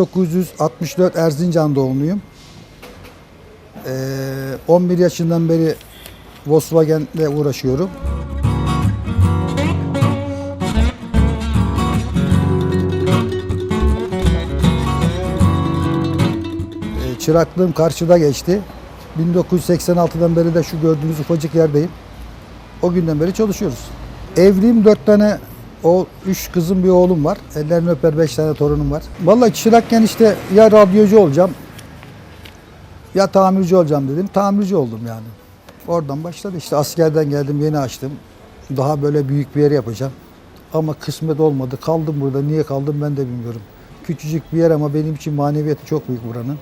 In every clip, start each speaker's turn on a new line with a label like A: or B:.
A: 1964 Erzincan doğumluyum. Ee, 11 yaşından beri Volkswagen'le uğraşıyorum. Ee, çıraklığım karşıda geçti. 1986'dan beri de şu gördüğünüz ufacık yerdeyim. O günden beri çalışıyoruz. Evliyim dört tane o üç kızım bir oğlum var. Ellerini öper beş tane torunum var. Vallahi çırakken işte ya radyocu olacağım ya tamirci olacağım dedim. Tamirci oldum yani. Oradan başladı işte askerden geldim yeni açtım. Daha böyle büyük bir yer yapacağım. Ama kısmet olmadı. Kaldım burada. Niye kaldım ben de bilmiyorum. Küçücük bir yer ama benim için maneviyatı çok büyük buranın.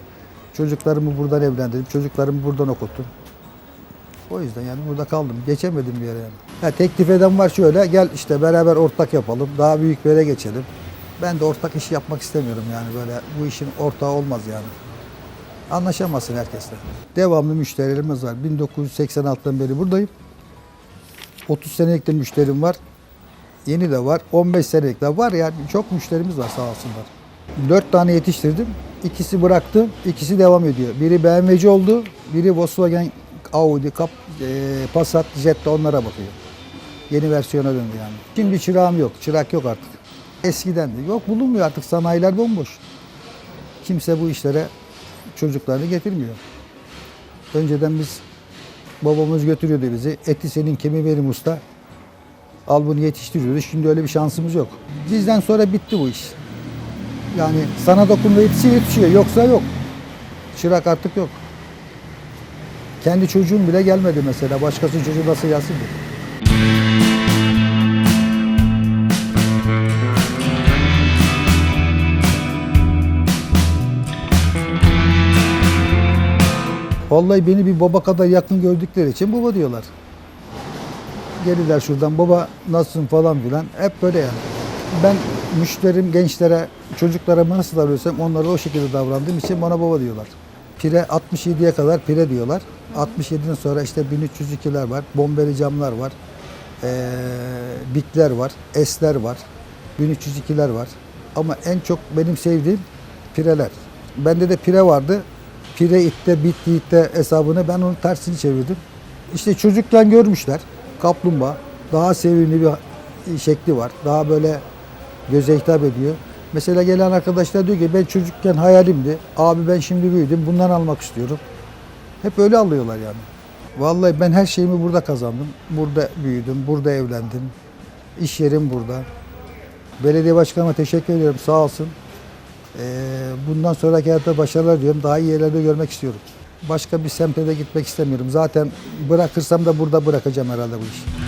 A: Çocuklarımı buradan evlendirdim. Çocuklarımı buradan okuttum. O yüzden yani burada kaldım. Geçemedim bir yere yani. Ha, teklif eden var şöyle gel işte beraber ortak yapalım. Daha büyük bir yere geçelim. Ben de ortak iş yapmak istemiyorum yani böyle bu işin ortağı olmaz yani. Anlaşamazsın herkesle. Devamlı müşterilerimiz var. 1986'dan beri buradayım. 30 senelik de müşterim var. Yeni de var. 15 senelik de var yani çok müşterimiz var sağ olsunlar. 4 tane yetiştirdim. İkisi bıraktım. ikisi devam ediyor. Biri BMW'ci oldu. Biri Volkswagen, Audi, Kap, e, Passat, Jetta onlara bakıyor. Yeni versiyona döndü yani. Şimdi çırağım yok. Çırak yok artık. Eskiden de yok bulunmuyor artık. Sanayiler bomboş. Kimse bu işlere çocuklarını getirmiyor. Önceden biz babamız götürüyordu bizi. Eti senin kemiği benim usta. Al bunu yetiştiriyordu. Şimdi öyle bir şansımız yok. Bizden sonra bitti bu iş. Yani sana dokunma yetişiyor yetişiyor. Yoksa yok. Çırak artık yok. Kendi çocuğum bile gelmedi mesela. Başkası çocuğu nasıl gelsin ki? Vallahi beni bir baba kadar yakın gördükleri için baba diyorlar. Gelirler şuradan baba nasılsın falan filan. Hep böyle yani. Ben müşterim gençlere, çocuklara nasıl davranıyorsam onlara o şekilde davrandığım için bana baba diyorlar. Pire 67'ye kadar pire diyorlar. 67'den sonra işte 1302'ler var, bombeli camlar var, ee, bikler var, esler var, 1302'ler var. Ama en çok benim sevdiğim pireler. Bende de pire vardı. Pire itte, bit yiğitte hesabını ben onun tersini çevirdim. İşte çocukken görmüşler. Kaplumbağa. Daha sevimli bir şekli var. Daha böyle göze hitap ediyor. Mesela gelen arkadaşlar diyor ki ben çocukken hayalimdi. Abi ben şimdi büyüdüm. Bundan almak istiyorum. Hep öyle alıyorlar yani. Vallahi ben her şeyimi burada kazandım. Burada büyüdüm. Burada evlendim. İş yerim burada. Belediye başkanıma teşekkür ediyorum. Sağ olsun. Ee, bundan sonraki hayatta başarılar diyorum. Daha iyi yerlerde görmek istiyorum. Başka bir semte de gitmek istemiyorum. Zaten bırakırsam da burada bırakacağım herhalde bu işi.